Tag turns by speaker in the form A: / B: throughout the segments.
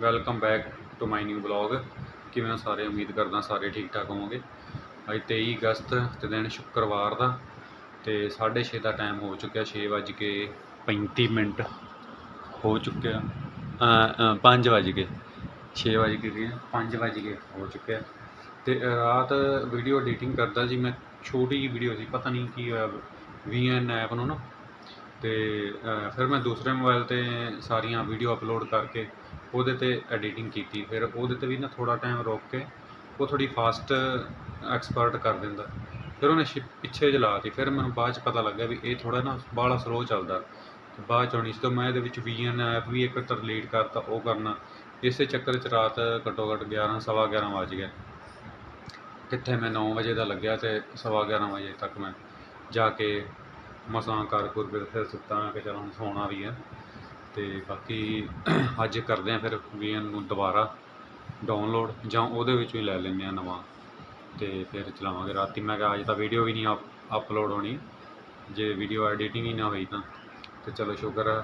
A: Welcome back to my new blog ਕਿਵੇਂ ਹੋ ਸਾਰੇ? ਉਮੀਦ ਕਰਦਾ ਸਾਰੇ ਠੀਕ ਠਾਕ ਹੋਵੋਗੇ। ਅੱਜ 23 ਅਗਸਤ ਤੇ ਦਿਨ ਸ਼ੁੱਕਰਵਾਰ ਦਾ ਤੇ 6:30 ਦਾ ਟਾਈਮ ਹੋ ਚੁੱਕਿਆ 6:35 ਮਿੰਟ ਹੋ ਚੁੱਕਿਆ। ਅ 5 ਵਜ ਗਏ। 6 ਵਜ ਗਏ 5 ਵਜ ਹੋ ਚੁੱਕਿਆ। ਤੇ ਰਾਤ ਵੀਡੀਓ ਐਡੀਟਿੰਗ ਕਰਦਾ ਜੀ ਮੈਂ, ਛੋਟੀ ਜਿਹੀ ਵੀਡੀਓ ਸੀ, ਪਤਾ ਨਹੀਂ ਕੀ ਹੋਇਆ ਵੀਐਨ ਐਪ ਨੂੰ ਨਾ। ਤੇ ਫਿਰ ਮੈਂ ਦੂਸਰੇ ਮੋਬਾਈਲ ਤੇ ਸਾਰੀਆਂ ਵੀਡੀਓ ਅਪਲੋਡ ਕਰਕੇ ਉਹਦੇ ਤੇ ਐਡੀਟਿੰਗ ਕੀਤੀ। ਫਿਰ ਉਹਦੇ ਤੇ ਵੀ ਨਾ ਥੋੜਾ ਟਾਈਮ ਰੋਕ ਕੇ ਉਹ ਥੋੜੀ ਫਾਸਟ ਐਕਸਪਰਟ ਕਰ ਦਿੰਦਾ। ਫਿਰ ਉਹਨੇ ਸ਼ਿ- ਪਿੱਛੇ ਜਲਾਤੀ ਫਿਰ ਮੈਨੂੰ ਬਾਅਦ ਚ ਪਤਾ ਲੱਗਾ ਵੀ ਇਹ ਥੋੜਾ ਨਾ ਬਾਹਲਾ ਸਲੋ ਚੱਲਦਾ। ਬਾਅਦ ਚ ਹੁਣ ਇਸ ਤੋਂ ਮੈਂ ਇਹਦੇ ਵਿੱਚ ਵੀਐਨ ਐਪ ਵੀ ਇੱਕ ਡਿਲੀਟ ਕਰਤਾ, ਉਹ ਕਰਨਾ। ਇਸੇ ਚੱਕਰ ਚ ਰਾਤ ਘੱਟੋ ਘੱਟ 11 ਸਵਾ 11 ਵਜ ਗਿਆ। ਕਿੱਥੇ ਮੈਂ 9 ਵਜੇ ਦਾ ਲੱਗਿਆ ਤੇ ਸਵਾ 11 ਵਜੇ ਤੱਕ ਮੈਂ ਜਾ ਕੇ ਮਸਾਂ ਕਰ ਕੁਰ ਫਿਰ ਸੁੱਤਾ। ਕਿ ਚਲੋ ਹੁਣ ਸੌਣਾ ਵੀ ਹੈ ਅਤੇ ਬਾਕੀ ਅੱਜ ਕਰਦੇ ਹਾਂ ਫਿਰ ਵੀਐਨ ਨੂੰ ਦੁਬਾਰਾ ਡਾਊਨਲੋਡ ਜਾਂ ਉਹਦੇ ਵਿੱਚੋਂ ਹੀ ਲੈ ਲੈਂਦੇ ਹਾਂ ਨਵਾਂ ਅਤੇ ਫਿਰ ਚਲਾਵਾਂਗੇ ਰਾਤੀ। ਮੈਂ ਕਿਹਾ ਅੱਜ ਤਾਂ ਵੀਡੀਓ ਵੀ ਨਹੀਂ ਅਪਲੋਡ ਹੋਣੀ। ਜੇ ਵੀਡੀਓ ਐਡੀਟਿੰਗ ਹੀ ਨਾ ਹੋਈ ਤਾਂ। ਤੇ ਚਲੋ ਸ਼ੁਕਰ ਆ,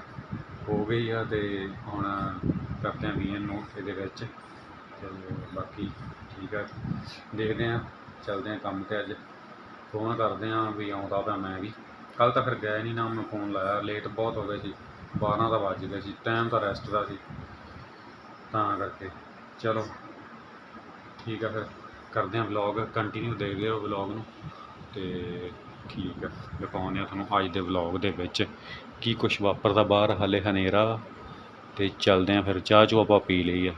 A: ਹੋ ਗਈ ਆ ਤੇ ਹੁਣ ਕਰਦੇ ਆ ਵੀਐਨ ਨੂੰ ਇਹਦੇ ਵਿੱਚ। ਤੇ ਬਾਕੀ ਠੀਕ ਆ। ਦੇਖਦੇ ਆ ਚੱਲਦੇ ਆ ਕੰਮ ਤੇ ਅੱਜ। ਫੋਨ ਕਰਦੇ ਆ ਵੀ ਆਉਂਦਾ ਤਾਂ ਮੈਂ ਵੀ। ਕੱਲ ਤਾਂ ਫਿਰ ਗਿਆ ਨਹੀਂ ਨਾ ਮੈਂ ਫੋਨ ਲਾਇਆ। ਲੇਟ ਬਹੁਤ ਹੋ ਗਏ ਸੀ। 12 ਦਾ ਵੱਜ ਗਿਆ ਸੀ ਟਾਈਮ ਤਾਂ ਰੈਸਟ ਦਾ ਸੀ। ਤਾਂ ਕਰਕੇ, ਚਲੋ, ਠੀਕ ਆ ਫਿਰ, ਕਰਦੇ ਆ ਵਲੌਗ ਕੰਟੀਨਿਊ ਦੇਖਦੇ ਰਹੋ ਵਲੌਗ ਨੂੰ। ਤੇ ਠੀਕ ਆ, ਦਿਖਾਉਂਦੇ ਆ ਤੁਹਾਨੂੰ ਅੱਜ ਦੇ ਵਲੌਗ ਦੇ ਵਿੱਚ ਕੀ ਕੁਝ ਵਾਪਰਦਾ ਬਾਹਰ, ਹਾਲੇ ਹਨੇਰਾ ਵਾ ਤੇ ਚੱਲਦੇ ਆ ਫਿਰ, ਚਾਹ ਚੂ ਆਪਾਂ ਪੀ ਲਈ ਆ।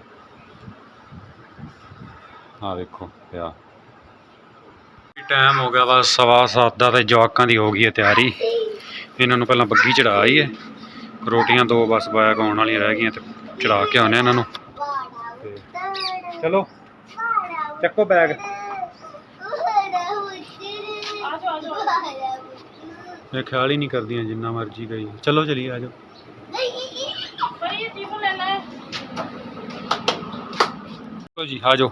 A: ਆ ਵੇਖੋ, ਪਿਆ। ਟਾਈਮ ਹੋ ਗਿਆ ਵਾ ਸਵਾ ਸੱਤ ਦਾ ਤੇ ਜਵਾਕਾਂ ਦੀ ਹੋ ਗਈ ਹੈ ਤਿਆਰੀ। ਇਹਨਾਂ ਨੂੰ ਪਹਿਲਾਂ ਬੱਗੀ ਚੜਾ ਆਈ ਹੈ ਰੋਟੀਆਂ ਦੋ ਬਸ ਬਾਇਆ ਆਉਣ ਵਾਲੀਆਂ ਰਹਿ ਗਈਆਂ ਤੇ ਚੜਾ ਕੇ ਆਉਣੇ ਇਹਨਾਂ ਨੂੰ। ਚਲੋ, ਚੱਕੋ ਬੈਗ ਇਹ ਖਿਆਲ ਹੀ ਨਹੀਂ ਕਰਦੀਆਂ ਜਿੰਨਾ ਮਰਜ਼ੀ ਗਈ ਚਲੋ ਚਲੀ ਆ ਜਾਓ। ਚਲੋ ਜੀ, ਆ ਜਾਓ।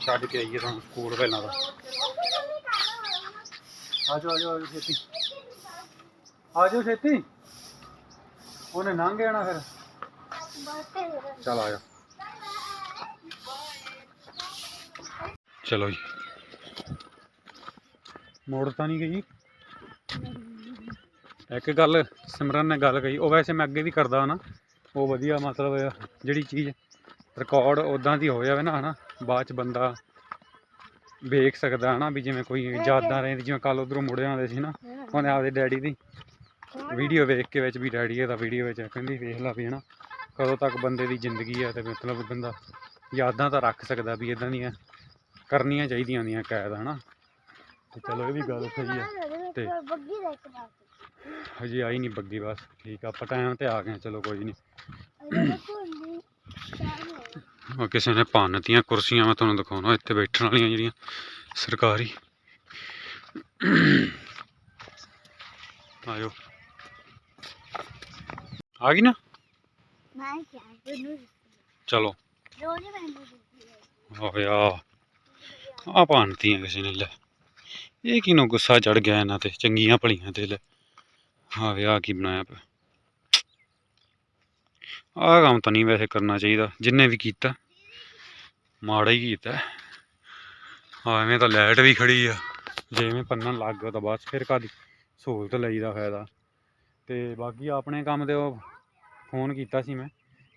A: ਛੱਡ ਕੇ ਆਈਏ ਤੁਹਾਨੂੰ ਸਕੂਲ ਪਹਿਲਾਂ ਦਾ। ਆ ਜਾਓ ਆ ਜਾਓ ਛੇਤੀ। ਆ ਜਾਓ ਛੇਤੀ। ਉਹਨੇ ਲੰਘ ਜਾਣਾ ਫਿਰ। ਚਲ ਆ ਜਾ। ਚਲੋ ਜੀ। ਮੋੜ ਤਾਂ ਨਹੀਂ ਗਈ। ਇੱਕ ਗੱਲ ਸਿਮਰਨ ਨੇ ਗੱਲ ਕਹੀ। ਉਹ ਵੈਸੇ ਮੈਂ ਅੱਗੇ ਵੀ ਕਰਦਾ ਨਾ। ਉਹ ਵਧੀਆ ਮਤਲਬ ਜਿਹੜੀ ਚੀਜ਼ ਰਿਕਾਰਡ ਉਦਾਂ ਦੀ ਹੋ ਜਾਵੇ ਨਾ ਹਨਾ। ਬਾਅਦ ਚ ਬੰਦਾ ਵੇਖ ਸਕਦਾ ਹਨਾ ਵੀ ਜਿਵੇਂ ਕੋਈ ਯਾਦਾਂ ਰਹਿੰਦੀ ਜਿਵੇਂ ਕੱਲ ਉਧਰੋਂ ਮੁੜੇ ਆਉਂਦੇ ਸੀ ਨਾ। ਉਹਨੇ ਆਪਦੇ ਡੈਡੀ ਦੀ ਵੀਡੀਓ ਵੇਖ ਕੇ ਵਿੱਚ ਵੀ ਡੈਡੀ ਇਹਦਾ ਵੀਡੀਓ ਵਿੱਚ ਕਹਿੰਦੀ ਵੇਖ ਲਾ ਵੀ ਹਨਾ ਕਦੋਂ ਤੱਕ ਬੰਦੇ ਦੀ ਜ਼ਿੰਦਗੀ ਆ ਤੇ ਮਤਲਬ ਬੰਦਾ ਯਾਦਾਂ ਤਾਂ ਰੱਖ ਸਕਦਾ ਵੀ ਇਦਾਂ ਦੀਆਂ ਕਰਨੀਆਂ ਚਾਹੀਦੀਆਂ ਹੁੰਦੀਆਂ ਕੈਦ ਹਨਾ। ਤੇ ਚਲੋ ਇਹ ਵੀ ਗੱਲ ਸਹੀ ਆ ਤੇ ਹਜੇ ਆਈ ਨਹੀਂ ਬੱਗੀ ਬਸ ਠੀਕ ਆ ਆਪਾਂ ਟਾਈਮ ਤੇ ਆ ਗਏ ਹਾਂ, ਚਲੋ ਕੋਈ ਨਹੀਂ। ਉਹ ਕਿਸੇ ਨੇ ਭੰਨਤੀਆਂ ਕੁਰਸੀਆਂ ਮੈਂ ਤੁਹਾਨੂੰ ਦਿਖਾਉਣਾ ਇੱਥੇ ਬੈਠਣ ਵਾਲੀਆਂ ਜਿਹੜੀਆਂ ਸਰਕਾਰੀ। ਆਜੋ ਆ ਗਈ ਨਾ? ਚਲੋ। ਹੋਇਆ ਆ ਭੰਨਤੀਆਂ ਕਿਸੇ ਨੇ ਲੈ। ਇਹ ਕਿਨੂੰ ਗੁੱਸਾ ਚੜ ਗਿਆ ਇਹਨਾਂ ਤੇ ਚੰਗੀਆਂ ਭਲੀਆਂ ਤੇ ਲੈ। ਹਾਂ ਵਿਆਹ ਕੀ ਬਣਾਇਆ ਪਿਆ। ਆਹ ਕੰਮ ਤਾਂ ਨਹੀਂ ਵੈਸੇ ਕਰਨਾ ਚਾਹੀਦਾ ਜਿੰਨੇ ਵੀ ਕੀਤਾ। ਮਾੜਾ ਹੀ ਕੀਤਾ। ਹਾਂ ਐਵੇਂ ਤਾਂ ਲਾਈਟ ਵੀ ਖੜੀ ਆ। ਜੇ ਐਵੇਂ ਪੰਨਣ ਲੱਗ ਗਿਆ ਤਾਂ ਬਸ ਫਿਰ ਕਾਦੀ ਸਹੂਲਤ ਲਈ ਦਾ ਫਾਇਦਾ। ਤੇ ਬਾਕੀ ਆਪਣੇ ਕੰਮ ਦੇ ਉਹ ਫੋਨ ਕੀਤਾ ਸੀ ਮੈਂ,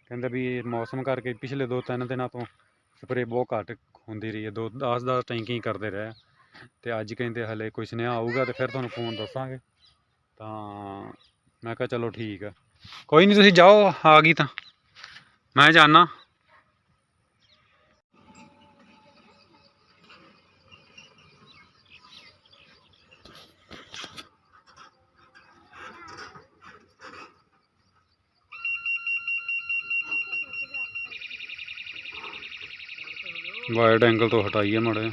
A: ਕਹਿੰਦਾ ਵੀ ਮੌਸਮ ਕਰਕੇ ਪਿਛਲੇ ਦੋ ਤਿੰਨ ਦਿਨਾਂ ਤੋਂ ਸਪਰੇ ਬਹੁਤ ਘੱਟ ਹੁੰਦੀ ਰਹੀ ਹੈ, ਦੋ 10 10 ਟੈਂਕੀ ਕਰਦੇ ਰਹੇ ਆ। ਤੇ ਅੱਜ ਕਹਿੰਦੇ ਹਲੇ ਕੋਈ ਸੁਨੇਹਾ ਆਊਗਾ ਤੇ ਫਿਰ ਤੁਹਾਨੂੰ ਫੋਨ ਦੱਸਾਂਗੇ। ਤਾਂ ਮੈਂ ਕਿਹਾ ਚਲੋ ਠੀਕ ਆ। ਕੋਈ ਨਹੀਂ ਤੁਸੀਂ ਜਾਓ, ਆ ਗਈ ਤਾਂ। ਮੈਂ ਜਾਣਾ ਵਾਈਡ ਐਂਗਲ ਤੋਂ ਹਟਾਈਏ ਮਾੜਾ ਜਿਹਾ।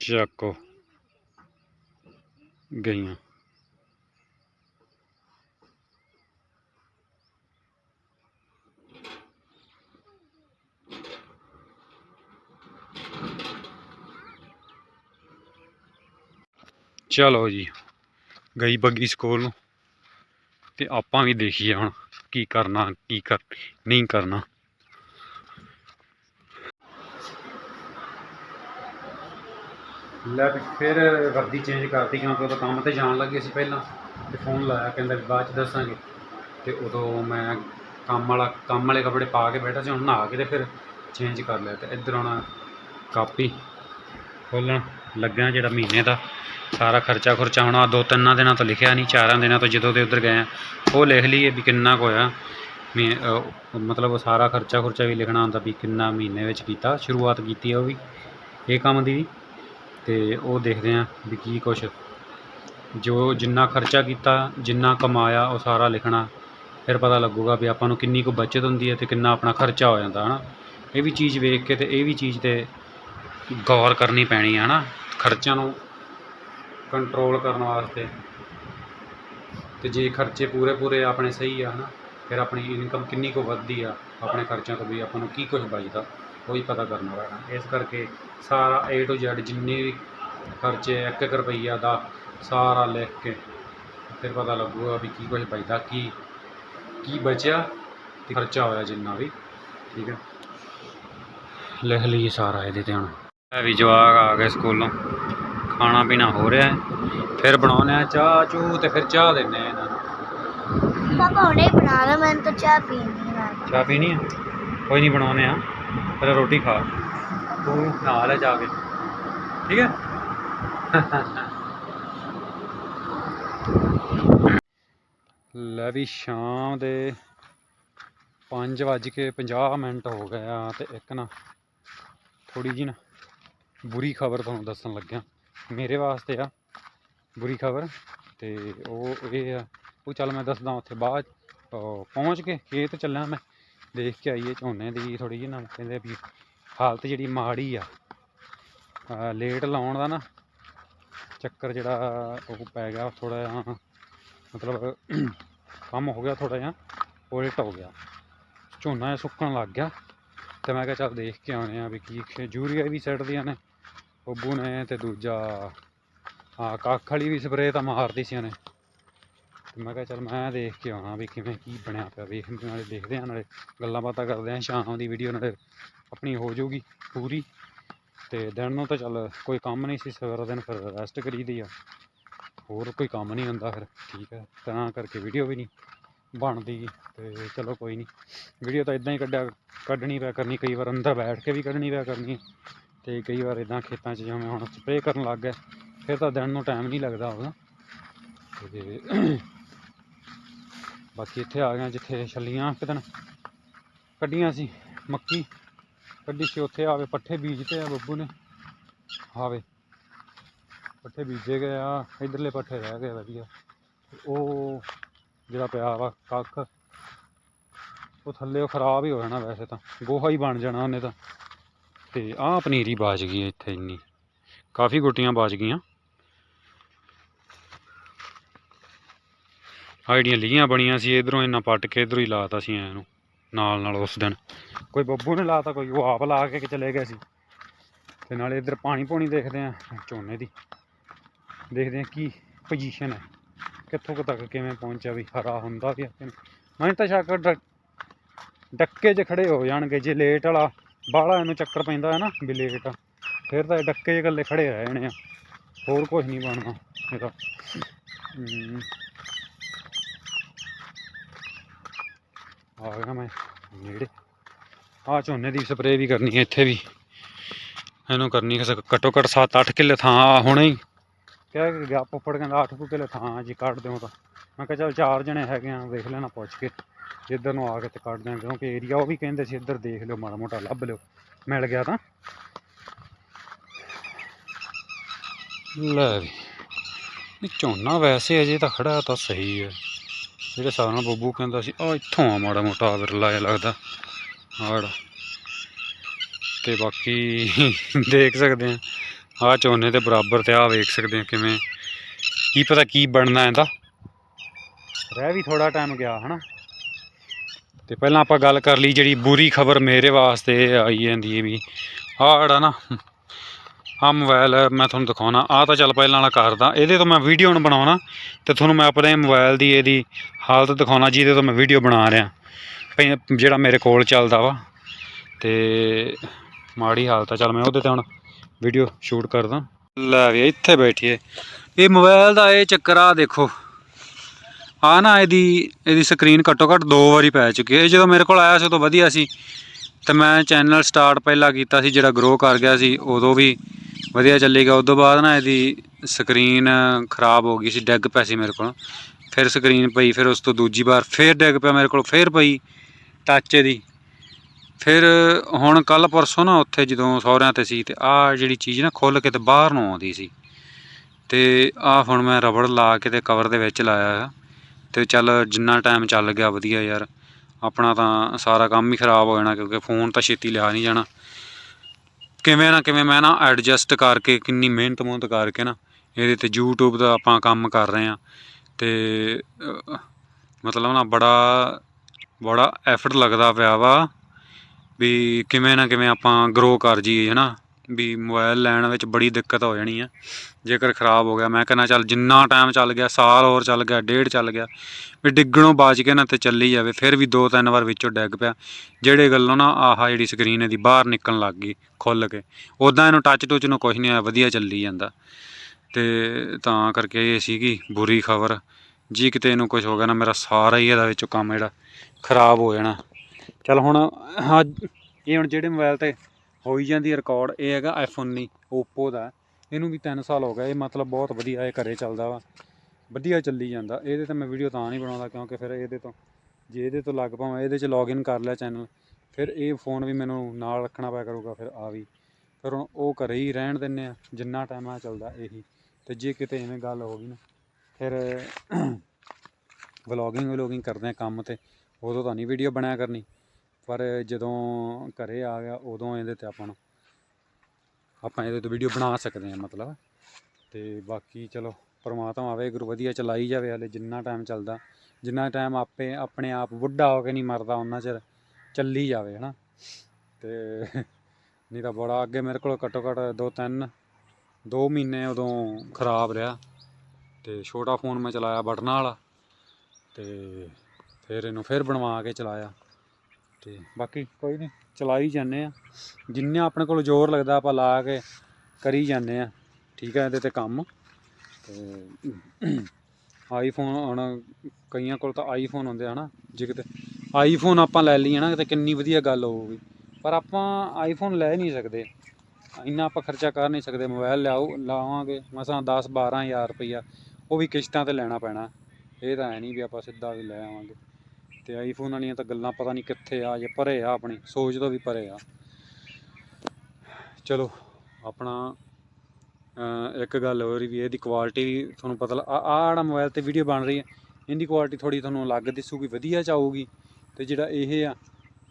A: ਚੱਕੋ ਗਈਆਂ। ਚਲੋ ਜੀ। ਗਈ ਬੱਗੀ ਸਕੂਲ ਨੂੰ। ਤੇ ਆਪਾਂ ਵੀ ਦੇਖੀਏ ਹੁਣ ਕੀ ਕਰਨਾ, ਕੀ ਕਰ, ਨਹੀਂ ਕਰਨਾ। ਲੈ ਫਿਰ ਵਰਦੀ ਚੇਂਜ ਕਰਤੀ ਕਿਉਂਕਿ ਉਦੋਂ ਕੰਮ ਤੇ ਜਾਣ ਲੱਗੇ ਸੀ ਪਹਿਲਾਂ। ਤੇ ਫੋਨ ਲਾਇਆ, ਕਹਿੰਦਾ ਵੀ ਬਾਅਦ ਚ ਦੱਸਾਂਗੇ। ਤੇ ਉਦੋਂ ਮੈਂ ਕੰਮ ਵਾਲਾ, ਕੰਮ ਵਾਲੇ ਕੱਪੜੇ ਪਾ ਕੇ ਬੈਠਾ ਸੀ, ਹੁਣ ਨਹਾ ਕੇ ਤੇ ਫਿਰ ਚੇਂਜ ਕਰ ਲਿਆ ਤੇ ਇੱਧਰ ਆਉਣਾ ਕਾਪੀ ਖੋਲਣ। ਲੱਗਿਆ ਜਿਹੜਾ ਮਹੀਨੇ ਦਾ। ਸਾਰਾ ਖਰਚਾ ਖੁਰਚਾ ਹੋਣਾ ਦੋ ਤਿੰਨਾਂ ਦਿਨਾਂ ਤੋਂ ਲਿਖਿਆ ਨਹੀਂ, ਚਾਰਾਂ ਦਿਨਾਂ ਤੋਂ ਜਦੋਂ ਦੇ ਉੱਧਰ ਗਏ ਆ, ਉਹ ਲਿਖ ਲਈਏ ਵੀ ਕਿੰਨਾ ਕੁ ਹੋਇਆ। ਮੀ ਮਤਲਬ ਉਹ ਸਾਰਾ ਖਰਚਾ ਖੁਰਚਾ ਵੀ ਲਿਖਣਾ ਹੁੰਦਾ ਵੀ ਕਿੰਨਾ ਮਹੀਨੇ ਵਿੱਚ ਕੀਤਾ, ਸ਼ੁਰੂਆਤ ਕੀਤੀ ਉਹ ਵੀ, ਇਹ ਕੰਮ ਦੀ ਵੀ। ਤੇ ਉਹ ਦੇਖਦੇ ਆ ਵੀ ਕੀ ਕੁਛ, ਜੋ ਜਿੰਨਾ ਖਰਚਾ ਕੀਤਾ, ਜਿੰਨਾ ਕਮਾਇਆ, ਉਹ ਸਾਰਾ ਲਿਖਣਾ। ਫਿਰ ਪਤਾ ਲੱਗੂਗਾ ਵੀ ਆਪਾਂ ਨੂੰ ਕਿੰਨੀ ਕੁ ਬਚਤ ਹੁੰਦੀ ਹੈ ਤੇ ਕਿੰਨਾ ਆਪਣਾ ਖਰਚਾ ਹੋ ਜਾਂਦਾ, ਹਨਾ। ਇਹ ਵੀ ਚੀਜ਼ ਵੇਖ ਕੇ ਤੇ ਇਹ ਵੀ ਚੀਜ਼ ਤੇ ਗੌਰ ਕਰਨੀ ਪੈਣੀ ਹੈ ਨਾ ਖਰਚਿਆਂ ਨੂੰ ਕੰਟਰੋਲ ਕਰਨ ਵਾਸਤੇ। ਤੇ ਜੇ ਖਰਚੇ ਪੂਰੇ ਪੂਰੇ ਆਪਣੇ ਸਹੀ ਆ ਹਨਾ, ਫਿਰ ਆਪਣੀ ਇਨਕਮ ਕਿੰਨੀ ਕੁ ਵੱਧਦੀ ਆ, ਆਪਣੇ ਖਰਚਿਆਂ ਤੋਂ ਵੀ ਆਪਾਂ ਨੂੰ ਕੀ ਕੁਝ ਬਚਦਾ, ਉਹ ਹੀ ਪਤਾ ਕਰਨਾ ਪੈਣਾ। ਇਸ ਕਰਕੇ ਸਾਰਾ A to Z ਜਿੰਨੇ ਵੀ ਖਰਚੇ ਇੱਕ ਇੱਕ ਰੁਪਈਆ ਦਾ ਸਾਰਾ ਲਿਖ ਕੇ ਫਿਰ ਪਤਾ ਲੱਗੂਗਾ ਵੀ ਕੀ ਕੁਝ ਬਚਦਾ, ਕੀ ਕੀ ਬਚਿਆ ਤੇ ਖਰਚਾ ਹੋਇਆ ਜਿੰਨਾ ਵੀ, ਠੀਕ ਹੈ। ਲਿਖ ਲਈ ਸਾਰਾ ਇਹਦੇ ਤੇ ਹੁਣ। ਵੀ ਜਵਾਕ ਆ ਗਏ ਸਕੂਲੋਂ। ਖਾਣਾ ਪੀਣਾ ਹੋ ਰਿਹਾ ਹੈ। ਫਿਰ ਬਣਾਉਣੇ ਆ ਚਾਹ ਚੂ ਤੇ ਫਿਰ ਚਾਹ ਦਿੰਨੇ ਆ ਇਹਨਾਂ ਨੂੰ।
B: ਹੀ ਬਣਾ ਲਾ ਮੈਨੂੰ ਤਾਂ ਚਾਹ ਪੀਣੀ ਹੈ ਨਾਲ।
A: ਚਾਹ ਪੀਣੀ ਆ? ਕੋਈ ਨਹੀਂ ਬਣਾਉਣੇ ਆ ਪਹਿਲਾਂ ਰੋਟੀ ਖਾ। ਤੂੰ ਨਹਾ ਲੈ ਜਾ ਕੇ। ਠੀਕ ਹੈ? ਲੈ ਵੀ ਸ਼ਾਮ ਦੇ 5 ਵੱਜ ਕੇ 50 ਮਿੰਟ ਹੋ ਗਏ ਆ ਤੇ ਇੱਕ ਨਾ ਥੋੜੀ ਜੀ ਨਾ। ਬੁਰੀ ਖਬਰ ਤੁਹਾਨੂੰ ਦੱਸਣ ਲੱਗਿਆ। ਮੇਰੇ ਵਾਸਤੇ ਆ ਬੁਰੀ ਖਬਰ ਤੇ ਉਹ ਇਹ ਆ, ਉਹ ਚੱਲ ਮੈਂ ਦੱਸਦਾ ਉੱਥੇ ਬਾਅਦ ਪਹੁੰਚ ਕੇ ਖੇਤ ਚੱਲਿਆ ਮੈਂ। ਦੇਖ ਕੇ ਆਈਏ ਝੋਨੇ ਦੀ ਥੋੜੀ ਜਿਹੀ ਨਾ ਕਹਿੰਦੇ ਵੀ ਹਾਲਤ ਜਿਹੜੀ ਮਾੜੀ ਆ। ਲੇਟ ਲਾਉਣ ਦਾ ਨਾ ਚੱਕਰ ਜਿਹੜਾ ਉਹ ਪੈ ਗਿਆ ਥੋੜਾ ਜਿਹਾ, ਮਤਲਬ ਕੰਮ ਹੋ ਗਿਆ ਥੋੜਾ ਜਿਹਾ, ਉਲਟ ਹੋ ਗਿਆ। ਝੋਨਾ ਸੁੱਕਣ ਲੱਗ ਗਿਆ ਤੇ ਮੈਂ ਕਿਹਾ ਚੱਲ ਦੇਖ ਕੇ ਆਉਣੇ ਆ ਵੀ ਕੀ ਯੂਰੀਆ ਵੀ ਸੱਟਦੀਆਂ ਨੇ। ਬੱਬੂ ਨੇ ਤੇ ਦੂਜਾ। ਹਾਂ, ਕੱਖ ਵਾਲੀ ਵੀ ਸਪਰੇਅ ਤਾਂ ਮਾਰਦੀ ਸੀ ਉਹਨੇ। ਤੇ ਮੈਂ ਕਿਹਾ, ਚੱਲ ਮੈਂ ਦੇਖ ਕੇ ਆਉਣਾ ਵੀ ਕਿਵੇਂ ਕੀ ਬਣਿਆ ਪਿਆ। ਵੇਖਦੇ ਨਾਲੇ ਦੇਖਦੇ ਆ ਨਾਲੇ ਗੱਲਾਂ ਬਾਤਾਂ ਕਰਦੇ ਆ ਸ਼ਾਮ ਦੀ ਵੀਡੀਓ ਨਾਲੇ ਆਪਣੀ ਹੋ ਜਾਊਗੀ ਪੂਰੀ। ਤੇ ਦਿਨ ਨੂੰ ਤਾਂ ਚੱਲ ਕੋਈ ਕੰਮ ਨਹੀਂ ਸੀ ਸਵੇਰ ਦਿਨ ਫਿਰ ਰੈਸਟ ਕਰੀਦੀ ਆ। ਹੋਰ ਕੋਈ ਕੰਮ ਨਹੀਂ ਹੁੰਦਾ ਫਿਰ, ਠੀਕ ਹੈ ਤਾਂ ਕਰਕੇ ਵੀਡੀਓ ਵੀ ਨਹੀਂ ਬਣਦੀ। ਤੇ ਚਲੋ ਕੋਈ ਨਹੀਂ ਵੀਡੀਓ ਤਾਂ ਇਦਾਂ ਹੀ ਕੱਢਿਆ ਕੱਢਣੀ ਪਿਆ ਕਰਨੀ, ਕਈ ਵਾਰ ਅੰਦਰ ਬੈਠ ਕੇ ਵੀ ਕੱਢਣੀ ਪਿਆ ਕਰਨੀ ਤੇ ਕਈ ਵਾਰ ਇਦਾਂ ਖੇਤਾਂ 'ਚ ਜਿਵੇਂ ਹੁਣ ਸਪਰੇਅ ਕਰਨ ਲੱਗ ਗਏ, ਫਿਰ ਤਾਂ ਦਿਨ ਨੂੰ ਟਾਈਮ ਨਹੀਂ ਲੱਗਦਾ ਉਹਦਾ। ਤੇ ਬਾਕੀ ਇੱਥੇ ਆ ਗਿਆ ਜਿੱਥੇ ਛੱਲੀਆਂ ਇੱਕ ਦਿਨ ਕੱਢੀਆਂ ਸੀ, ਮੱਕੀ ਕੱਢੀ ਸੀ, ਉੱਥੇ ਆਵੇ ਪੱਠੇ ਬੀਜਤੇ ਆ ਬੱਬੂ ਨੇ। ਆਵੇ, ਪੱਠੇ ਬੀਜੇ ਗਏ ਆ, ਇਧਰਲੇ ਪੱਠੇ ਰਹਿ ਗਏ ਵਧੀਆ। ਉਹ ਜਿਹੜਾ ਪਿਆ ਵਾ ਕੱਖ, ਉਹ ਥੱਲੇ ਉਹ ਖਰਾਬ ਹੀ ਹੋ ਜਾਣਾ ਵੈਸੇ ਤਾਂ, ਗੋਹਾ ਹੀ ਬਣ ਜਾਣਾ ਉਹਨੇ ਤਾਂ। ਤੇ ਆਹ ਪਨੀਰੀ ਬਾਜ ਗਈ ਇੱਥੇ ਇੰਨੀ। ਕਾਫੀ ਗੁੱਟੀਆਂ ਬਾਜ ਗਈਆਂ। ਆਹ ਜਿਹੜੀਆਂ ਲੀਆਂ ਬਣੀਆਂ ਸੀ, ਇਧਰੋਂ ਇਹਨਾਂ ਪੱਟ ਕੇ ਇਧਰੋਂ ਹੀ ਲਾਤਾ ਸੀ ਐ ਨੂੰ, ਨਾਲ ਨਾਲ ਉਸ ਦਿਨ। ਕੋਈ ਬੱਬੂ ਨੇ ਲਾਤਾ, ਕੋਈ ਉਹ ਆਪ ਲਾ ਕੇ ਚਲੇ ਗਏ ਸੀ। ਤੇ ਨਾਲੇ ਇਧਰ ਪਾਣੀ ਪੂਣੀ ਦੇਖਦੇ ਆ ਝੋਨੇ ਦੀ। ਦੇਖਦੇ ਆ ਕੀ ਪੋਜੀਸ਼ਨ ਹੈ। ਕਿੱਥੋਂ ਕੁ ਤੱਕ ਕਿਵੇਂ ਪਹੁੰਚਿਆ ਵੀ ਹਰਾ ਹੁੰਦਾ ਵੀ ਮੈਂ ਤਾਂ ਸ਼ੱਕ ਡੱਕੇ 'ਚ ਖੜੇ ਹੋ ਜਾਣਗੇ ਜੇ ਲੇਟ ਵਾਲਾ ਬਾਹਲਾ ਇਹਨੂੰ ਚੱਕਰ ਪੈਂਦਾ ਹੈ ਨਾ ਵੀ ਲੇਟ ਆ। ਫਿਰ ਤਾਂ ਇਹ ਡੱਕੇ 'ਚ ਇਕੱਲੇ ਖੜੇ ਰਹਿ ਜਾਣੇ ਆ। ਹੋਰ ਕੁਝ ਨਹੀਂ ਬਣਨਾ ਇਹਦਾ ਆ ਗਿਆ ਮੈਂ ਨੇੜੇ। ਆ ਝੋਨੇ ਦੀ ਸਪਰੇਅ ਵੀ ਕਰਨੀ ਹੈ ਇੱਥੇ ਵੀ। ਇਹਨੂੰ ਕਰਨੀ ਹੈ ਘੱਟੋ ਘੱਟ 7-8 ਕਿੱਲੇ ਥਾਂ ਆ ਹੁਣੇ ਹੀ। ਕਹਿ ਕੇ ਗਿਆ ਪੁੱਪੜ ਕਹਿੰਦਾ 8 ਕੁ ਕਿੱਲੇ ਥਾਂ ਜੀ, ਕੱਢ ਦਿਓ ਤਾਂ। ਮੈਂ ਕਿਹਾ ਚੱਲ ਚਾਰ ਜਣੇ ਹੈਗੇ ਆ, ਵੇਖ ਲੈਣਾ ਪੁੱਛ ਕੇ। ਜਿੱਧਰ ਨੂੰ ਆ ਕੇ ਤੇ ਕੱਢ ਦਿਆਂ, ਕਿਉਂਕਿ ਏਰੀਆ ਉਹ ਵੀ ਕਹਿੰਦੇ ਸੀ, ਇੱਧਰ ਦੇਖ ਲਿਓ, ਮਾੜਾ ਮੋਟਾ ਲੱਭ ਲਿਓ। ਮਿਲ ਗਿਆ ਤਾਂ। ਲੈ ਵੀ, ਨਹੀਂ ਝੋਨਾ ਵੈਸੇ ਅਜੇ ਤਾਂ ਖੜਾ ਤਾਂ ਸਹੀ ਹੈ। ਜਿਹੜੇ ਹਿਸਾਬ ਨਾਲ ਬੱਬੂ ਕਹਿੰਦਾ ਸੀ ਆ ਇੱਥੋਂ ਆ ਮਾੜਾ ਮੋਟਾ ਆਦਰ ਲਾਇਆ ਲੱਗਦਾ। ਆੜ। ਤੇ ਬਾਕੀ ਦੇਖ ਸਕਦੇ ਆ। ਆ ਝੋਨੇ ਦੇ ਬਰਾਬਰ ਤੇ ਆ ਵੇਖ ਸਕਦੇ ਆ ਕਿਵੇਂ। ਕੀ ਪਤਾ ਕੀ ਬਣਨਾ ਇਹਦਾ। ਰਹਿ ਵੀ ਥੋੜਾ ਟਾਈਮ ਗਿਆ, ਹਨਾ? ਤੇ ਪਹਿਲਾਂ ਆਪਾਂ ਗੱਲ ਕਰ ਲਈ ਜਿਹੜੀ ਬੁਰੀ ਖਬਰ ਮੇਰੇ ਵਾਸਤੇ ਆਈ ਜਾਂਦੀ ਹੈ ਵੀ, ਆਹ ਜਿਹੜਾ ਨਾ ਆ ਮੋਬਾਈਲ ਮੈਂ ਤੁਹਾਨੂੰ ਦਿਖਾਉਣਾ ਆ ਤਾਂ ਚੱਲ ਪਹਿਲਾਂ ਵਾਲਾ ਕਰਦਾ ਇਹਦੇ ਤੋਂ ਮੈਂ ਵੀਡੀਓ ਹੁਣ ਬਣਾਉਣਾ, ਤੇ ਤੁਹਾਨੂੰ ਮੈਂ ਆਪਣੇ ਮੋਬਾਈਲ ਦੀ ਇਹਦੀ ਹਾਲਤ ਦਿਖਾਉਣਾ, ਜਿਹਦੇ ਤੋਂ ਮੈਂ ਵੀਡੀਓ ਬਣਾ ਰਿਹਾ ਜਿਹੜਾ ਮੇਰੇ ਕੋਲ ਚੱਲਦਾ ਵਾ, ਤੇ ਮਾੜੀ ਹਾਲਤ ਆ, ਚੱਲ ਮੈਂ ਉਹਦੇ ਤੇ ਹੁਣ ਵੀਡੀਓ ਸ਼ੂਟ ਕਰਦਾ। ਲੈ ਵੀ ਇੱਥੇ ਬੈਠੀਏ, ਇਹ ਮੋਬਾਈਲ ਦਾ ਇਹ ਚੱਕਰ ਆ, ਦੇਖੋ। ਆ ਨਾ ਇਹਦੀ ਇਹਦੀ ਸਕਰੀਨ ਘੱਟੋ ਘੱਟ ਦੋ ਵਾਰੀ ਪੈ ਚੁੱਕੀ ਹੈ। ਇਹ ਜਦੋਂ ਮੇਰੇ ਕੋਲ ਆਇਆ ਸੀ ਉਦੋਂ ਵਧੀਆ ਸੀ। ਤੇ ਮੈਂ ਚੈਨਲ ਸਟਾਰਟ ਪਹਿਲਾਂ ਕੀਤਾ ਸੀ, ਜਿਹੜਾ ਗਰੋ ਕਰ ਗਿਆ ਸੀ, ਉਦੋਂ ਵੀ ਵਧੀਆ ਚੱਲੇਗਾ ਉਸ ਤੋਂ ਬਾਅਦ ਨਾ ਇਹਦੀ ਸਕਰੀਨ ਖਰਾਬ ਹੋ ਗਈ ਸੀ, ਡੈਗ ਪਈ ਸੀ ਮੇਰੇ ਕੋਲ। ਫਿਰ ਸਕਰੀਨ ਪਈ, ਫਿਰ ਉਸ ਤੋਂ ਦੂਜੀ ਵਾਰ ਫਿਰ ਡਿੱਗ ਪਿਆ ਮੇਰੇ ਕੋਲ, ਫਿਰ ਪਈ ਟੱਚ ਦੀ ਫਿਰ ਹੁਣ ਕੱਲ ਪਰਸੋਂ ਨਾ ਉੱਥੇ ਜਦੋਂ ਸਹੁਰਿਆਂ ਤੇ ਸੀ, ਤੇ ਆਹ ਜਿਹੜੀ ਚੀਜ਼ ਨਾ ਖੁੱਲ ਕੇ ਤੇ ਬਾਹਰ ਨੂੰ ਆਉਂਦੀ ਸੀ। ਤੇ ਆਹ ਹੁਣ ਮੈਂ ਰਬੜ ਲਾ ਕੇ ਤੇ ਕਵਰ ਦੇ ਵਿੱਚ ਲਾਇਆ ਆ। ਤੇ ਚੱਲ ਜਿੰਨਾ ਟਾਈਮ ਚੱਲ ਗਿਆ ਵਧੀਆ ਯਾਰ। ਆਪਣਾ ਤਾਂ ਸਾਰਾ ਕੰਮ ਹੀ ਖਰਾਬ ਹੋ ਜਾਣਾ ਕਿਉਂਕਿ ਫੋਨ ਤਾਂ ਛੇਤੀ ਲਿਆ ਨਹੀਂ ਜਾਣਾ। ਕਿਵੇਂ ਨਾ ਕਿਵੇਂ ਮੈਂ ਨਾ ਐਡਜਸਟ ਕਰਕੇ ਕਿੰਨੀ ਮਿਹਨਤ ਮੁਹਨਤ ਕਰਕੇ ਨਾ ਇਹਦੇ ਤੇ YouTube ਦਾ ਆਪਾਂ ਕੰਮ ਕਰ ਰਹੇ ਆ ਤੇ ਮਤਲਬ ਨਾ ਬੜਾ ਬੜਾ ਐਫਰਟ ਲੱਗਦਾ ਪਿਆ ਵਾ ਵੀ ਕਿਵੇਂ ਨਾ ਕਿਵੇਂ ਆਪਾਂ ਗਰੋ ਕਰ ਜਾਈਏ ਹਨਾ। ਵੀ ਮੋਬਾਈਲ ਲੈਣ ਵਿੱਚ ਬੜੀ ਦਿੱਕਤ ਹੋ ਜਾਣੀ ਆ। ਜੇਕਰ ਖਰਾਬ ਹੋ ਗਿਆ, ਮੈਂ ਕਹਿੰਦਾ ਚੱਲ ਜਿੰਨਾ ਟਾਈਮ ਚੱਲ ਗਿਆ, ਸਾਲ ਹੋਰ ਚੱਲ ਗਿਆ, ਡੇਢ ਚੱਲ ਗਿਆ, ਵੀ ਡਿੱਗਣੋਂ ਬਾਜ ਕੇ ਨਾ ਤੇ ਚੱਲੀ ਜਾਵੇ, ਫਿਰ ਵੀ ਦੋ ਤਿੰਨ ਵਾਰ ਵਿੱਚੋਂ ਡਿੱਗ ਪਿਆ। ਜਿਹੜੇ ਗੱਲੋਂ ਨਾ ਆਹ ਜਿਹੜੀ ਸਕਰੀਨ ਇਹਦੀ ਬਾਹਰ ਨਿਕਲਣ ਲੱਗ ਗਈ ਖੁੱਲ ਕੇ। ਉਦਾਂ ਇਹਨੂੰ ਟੱਚ ਟੁੱਚ ਨੂੰ ਕੁਝ ਨਹੀਂ ਆਇਆ, ਵਧੀਆ ਚੱਲੀ ਜਾਂਦਾ। ਤੇ ਤਾਂ ਕਰਕੇ ਇਹ ਸੀਗੀ ਬੁਰੀ ਖਬਰ। ਜੀ ਕਿਤੇ ਇਹਨੂੰ ਕੁਝ ਹੋ ਗਿਆ ਨਾ, ਮੇਰਾ ਸਾਰਾ ਹੀ ਇਹਦਾ ਵਿੱਚੋਂ ਕੰਮ ਜਿਹੜਾ ਖਰਾਬ ਹੋ ਜਾਣਾ। ਚਲ ਹੁਣ ਅੱਜ ਇਹ ਹੁਣ ਜਿਹੜੇ ਮੋਬਾਈਲ ਤੇ ਹੋਈ ਜਾਂਦੀ ਰਿਕਾਰਡ ਇਹ ਹੈਗਾ ਆਈਫੋਨ Oppo ਦਾ। ਇਹਨੂੰ ਵੀ 3 ਸਾਲ ਹੋ ਗਏ, ਇਹ ਮਤਲਬ ਬਹੁਤ ਵਧੀਆ, ਇਹ ਘਰੇ ਚੱਲਦਾ ਵਾ। ਵਧੀਆ ਚੱਲੀ ਜਾਂਦਾ। ਇਹਦੇ ਤੇ ਮੈਂ ਵੀਡੀਓ ਤਾਂ ਨਹੀਂ ਬਣਾਉਂਦਾ, ਕਿਉਂਕਿ ਫਿਰ ਇਹਦੇ ਤੋਂ, ਜੇ ਇਹਦੇ ਤੋਂ ਲੱਗ ਪਾਵਾਂ, ਇਹਦੇ 'ਚ ਲੌਗਇਨ ਕਰ ਲਿਆ ਚੈਨਲ ਫਿਰ ਇਹ ਫੋਨ ਵੀ ਮੈਨੂੰ ਨਾਲ ਰੱਖਣਾ ਪਿਆ ਕਰੂਗਾ, ਫਿਰ ਆ ਵੀ। ਫਿਰ ਹੁਣ ਉਹ ਘਰੇ ਹੀ ਰਹਿਣ ਦਿੰਨੇ ਆ, ਜਿੰਨਾ ਟਾਈਮ ਆ ਚੱਲਦਾ, ਇਹੀ। ਤੇ ਜੇ ਕਿਤੇ ਐਵੇਂ ਗੱਲ ਹੋ ਗਈ ਨਾ, ਫਿਰ ਵਲੌਗਿੰਗ ਵਲੋਗਿੰਗ ਕਰਦੇ ਆ ਕੰਮ ਤੇ। ਉਦੋਂ ਤਾਂ ਨਹੀਂ ਵੀਡੀਓ ਬਣਾਇਆ ਕਰਨੀ। ਪਰ ਜਦੋਂ ਘਰੇ ਆ ਗਿਆ, ਉਦੋਂ ਇਹਦੇ ਤੇ ਆਪਾਂ ਨੂੰ, ਆਪਾਂ ਇਹਦੇ ਤੋਂ ਵੀਡੀਓ ਬਣਾ ਸਕਦੇ ਹਾਂ ਮਤਲਬ। ਤੇ ਬਾਕੀ ਚਲੋ, ਪਰਮਾਤਮਾ ਆਵੇ, ਗੁਰੂ ਵਧੀਆ ਚਲਾਈ ਜਾਵੇ ਹਾਲੇ, ਜਿੰਨਾ ਟਾਈਮ ਚੱਲਦਾ, ਜਿੰਨਾ ਟਾਈਮ ਆਪੇ, ਆਪਣੇ ਆਪ ਬੁੱਢਾ ਹੋ ਕੇ ਨਹੀਂ ਮਰਦਾ ਉਹਨਾਂ ਚਿਰ ਚੱਲੀ ਜਾਵੇ, ਹਨਾ। ਤੇ ਨਹੀਂ ਤਾਂ ਬੜਾ, ਅੱਗੇ ਮੇਰੇ ਕੋਲ ਘੱਟੋ ਘੱਟ ਦੋ ਤਿੰਨ, ਦੋ ਮਹੀਨੇ ਉਦੋਂ ਖਰਾਬ ਰਿਹਾ। ਤੇ ਛੋਟਾ ਫੋਨ ਮੈਂ ਚਲਾਇਆ ਬਟਨਾਂ ਵਾਲਾ, ਤੇ ਫਿਰ ਇਹਨੂੰ ਫਿਰ ਬਣਵਾ ਕੇ ਚਲਾਇਆ। ਤੇ ਬਾਕੀ ਕੋਈ ਨਹੀਂ ਚਲਾਈ ਜਾਂਦੇ ਆ। ਜਿੰਨਾ ਆਪਣੇ ਕੋਲ ਜ਼ੋਰ ਲੱਗਦਾ ਆਪਾਂ ਲਾ ਕੇ ਕਰੀ ਜਾਂਦੇ ਆ। ਠੀਕ ਹੈ ਇਹਦੇ ਤੇ ਕੰਮ। ਤੇ ਆਈਫੋਨ ਹੁਣ ਕਈਆਂ ਕੋਲ ਤਾਂ ਆਈਫੋਨ ਹੁੰਦੇ ਆ ਹਨਾ, ਜੇ ਕਿਤੇ ਆਈਫੋਨ ਆਪਾਂ ਲੈ ਲਈਏ ਨਾ ਤੇ ਕਿੰਨੀ ਵਧੀਆ ਗੱਲ ਹੋਊਗੀ। ਪਰ ਆਪਾਂ ਆਈਫੋਨ ਲੈ ਨਹੀਂ ਸਕਦੇ। ਇੰਨਾ ਆਪਾਂ ਖਰਚਾ ਕਰ ਨਹੀਂ ਸਕਦੇ। ਮੋਬਾਈਲ ਲਿਆਓ, ਲਾਵਾਂਗੇ, ਮਸਾਂ 10 12000 ਰੁਪਈਆ, ਉਹ ਵੀ ਕਿਸ਼ਤਾਂ ਤੇ ਲੈਣਾ ਪੈਣਾ। ਇਹ ਤਾਂ ਹੈ ਨਹੀਂ ਵੀ ਆਪਾਂ ਸਿੱਧਾ ਵੀ ਲੈ ਆਵਾਂਗੇ। ਤੇ ਆਈਫੋਨ ਵਾਲੀਆਂ ਤਾਂ ਗੱਲਾਂ ਪਤਾ ਨਹੀਂ ਕਿੱਥੇ ਆ, ਜੇ ਪਰੇ ਆ ਆਪਣੀ, ਸੋਚ ਤੋਂ ਵੀ ਪਰੇ ਆ। ਚਲੋ, ਆਪਣਾ ਇੱਕ ਗੱਲ ਹੋਰ ਵੀ, ਇਹਦੀ ਕੁਆਲਿਟੀ ਵੀ ਤੁਹਾਨੂੰ ਪਤਾ ਆ ਆਹ ਜਿਹੜਾ ਮੋਬਾਈਲ ਤੇ ਵੀਡੀਓ ਬਣ ਰਹੀ ਹੈ, ਇਹਦੀ ਕੁਆਲਿਟੀ ਥੋੜੀ ਤੁਹਾਨੂੰ ਅਲੱਗ ਦਿਸੂਗੀ, ਵਧੀਆ 'ਚ ਆਊਗੀ, ਤੇ ਜਿਹੜਾ ਇਹ ਆ,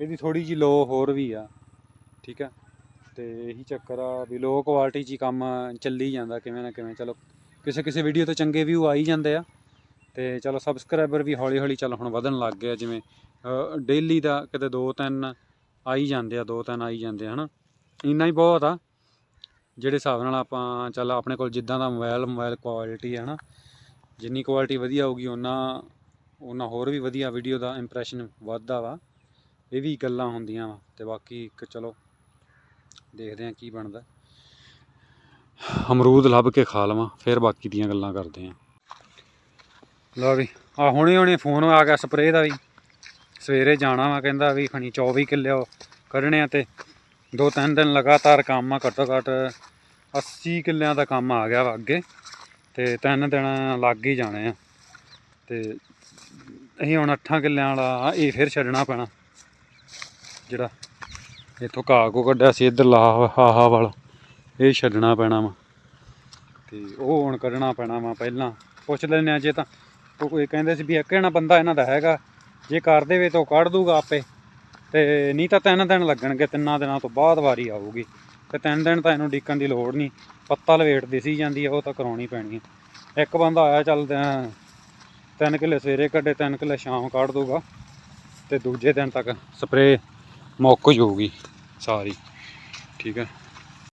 A: ਇਹਦੀ ਥੋੜੀ ਜੀ ਲੋ ਹੋਰ ਵੀ ਆ, ਠੀਕ ਆ? ਤੇ ਇਹੀ ਚੱਕਰ ਆ ਵੀ ਲੋ ਕੁਆਲਿਟੀ 'ਚ ਹੀ ਕੰਮ ਚੱਲੀ ਜਾਂਦਾ, ਕਿਵੇਂ ਨਾ ਕਿਵੇਂ, ਚਲੋ ਕਿਸੇ ਕਿਸੇ ਵੀਡੀਓ ਤੋਂ ਚੰਗੇ ਵਿਊ ਆ ਹੀ ਜਾਂਦੇ ਆ। ਤੇ ਚਲੋ ਸਬਸਕ੍ਰਾਈਬਰ ਵੀ ਹੌਲੀ ਹੌਲੀ ਚੱਲ ਹੁਣ ਵਧਣ ਲੱਗ ਗਿਆ ਜਿਵੇਂ ਡੇਲੀ ਦਾ ਕਿਤੇ ਦੋ ਤਿੰਨ ਆਈ ਜਾਂਦੇ ਆ, ਦੋ ਤਿੰਨ ਆਈ ਜਾਂਦੇ ਆ, ਹਨਾ? ਇੰਨਾ ਹੀ ਬਹੁਤ ਆ, ਜਿਹੜੇ ਹਿਸਾਬ ਨਾਲ ਆਪਾਂ, ਚੱਲ ਆਪਣੇ ਕੋਲ ਜਿੱਦਾਂ ਦਾ ਮੋਬਾਈਲ ਮੋਬਾਈਲ ਕੁਆਲਿਟੀ ਹੈ ਨਾ ਜਿੰਨੀ ਕੁਆਲਿਟੀ ਵਧੀਆ ਹੋਊਗੀ ਉਹਨਾਂ ਉਹਨਾਂ ਹੋਰ ਵੀ ਵਧੀਆ ਵੀਡੀਓ ਦਾ ਇੰਪ੍ਰੈਸ਼ਨ ਵੱਧਦਾ ਵਾ। ਇਹ ਵੀ ਗੱਲਾਂ ਹੁੰਦੀਆਂ ਵਾ, ਤੇ ਬਾਕੀ ਇੱਕ ਚਲੋ, ਦੇਖਦੇ ਆ ਕੀ ਬਣਦਾ। ਅਮਰੂਦ ਲੱਭ ਕੇ ਖਾ ਲਵਾਂ, ਫਿਰ ਬਾਕੀ ਦੀਆਂ ਗੱਲਾਂ ਕਰਦੇ ਆ ਲਓ ਵੀ। ਆ ਹੁਣੇ ਹੁਣੇ ਫੋਨ ਆ ਗਿਆ ਸਪਰੇਅ ਦਾ ਵੀ। ਸਵੇਰੇ ਜਾਣਾ ਵਾ ਕਹਿੰਦਾ ਵੀ ਖਣੀ 24 ਕਿੱਲੇ ਕੱਢਣੇ ਆ ਤੇ ਦੋ ਤਿੰਨ ਦਿਨ ਲਗਾਤਾਰ ਕੰਮ ਆ, ਘੱਟੋ ਘੱਟ 80 ਕਿੱਲਿਆਂ ਦਾ ਕੰਮ ਆ ਗਿਆ ਵਾ ਅੱਗੇ। ਤੇ ਤਿੰਨ ਦਿਨ ਲੱਗ ਹੀ ਜਾਣੇ ਆ। ਤੇ ਅਸੀਂ ਹੁਣ 8 ਕਿੱਲਿਆਂ ਵਾਲਾ ਇਹ ਫਿਰ ਛੱਡਣਾ ਪੈਣਾ। ਜਿਹੜਾ ਇੱਥੋਂ ਘਾਹ ਕੋ ਕੱਢਿਆ ਸੀ, ਇੱਧਰ ਲਾ ਹਾਹਾ ਵਾਲਾ। ਇਹ ਛੱਡਣਾ ਪੈਣਾ ਵਾ। ਤੇ ਉਹ ਹੁਣ ਕੱਢਣਾ ਪੈਣਾ ਵਾ ਪਹਿਲਾਂ। ਪੁੱਛ ਲੈਂਦੇ ਆ ਜੇ ਤਾਂ ਉਹ ਕੋਈ ਕਹਿੰਦੇ ਸੀ ਵੀ ਇੱਕ ਜਣਾ ਬੰਦਾ ਇਹਨਾਂ ਦਾ ਹੈਗਾ, ਜੇ ਕਰ ਦੇਵੇ ਤਾਂ ਉਹ ਕੱਢ ਦੂਗਾ ਆਪੇ। ਤੇ ਨਹੀਂ ਤਾਂ ਤਿੰਨ ਦਿਨ ਲੱਗਣਗੇ, ਤਿੰਨਾਂ ਦਿਨਾਂ ਤੋਂ ਬਾਅਦ ਵਾਰੀ ਆਊਗੀ। ਤੇ ਤਿੰਨ ਦਿਨ ਤਾਂ ਇਹਨੂੰ ਡੀਕਣ ਦੀ ਲੋੜ ਨਹੀਂ, ਪੱਤਾ ਲਵੇਟ ਦਿਸੀ ਜਾਂਦੀ ਆ, ਉਹ ਤਾਂ ਕਰਾਉਣੀ ਪੈਣੀ ਹੈ ਇੱਕ ਬੰਦਾ ਆਇਆ, ਚੱਲ ਤਿੰਨ ਕਿੱਲੇ ਸਵੇਰੇ ਕੱਢੇ, ਤਿੰਨ ਕਿੱਲੇ ਸ਼ਾਮ ਕੱਢ ਦੂਗਾ। ਤੇ ਦੂਜੇ ਦਿਨ ਤੱਕ ਸਪਰੇਅ ਮੁੱਕ ਜਾਊਗੀ ਸਾਰੀ। ਠੀਕ ਹੈ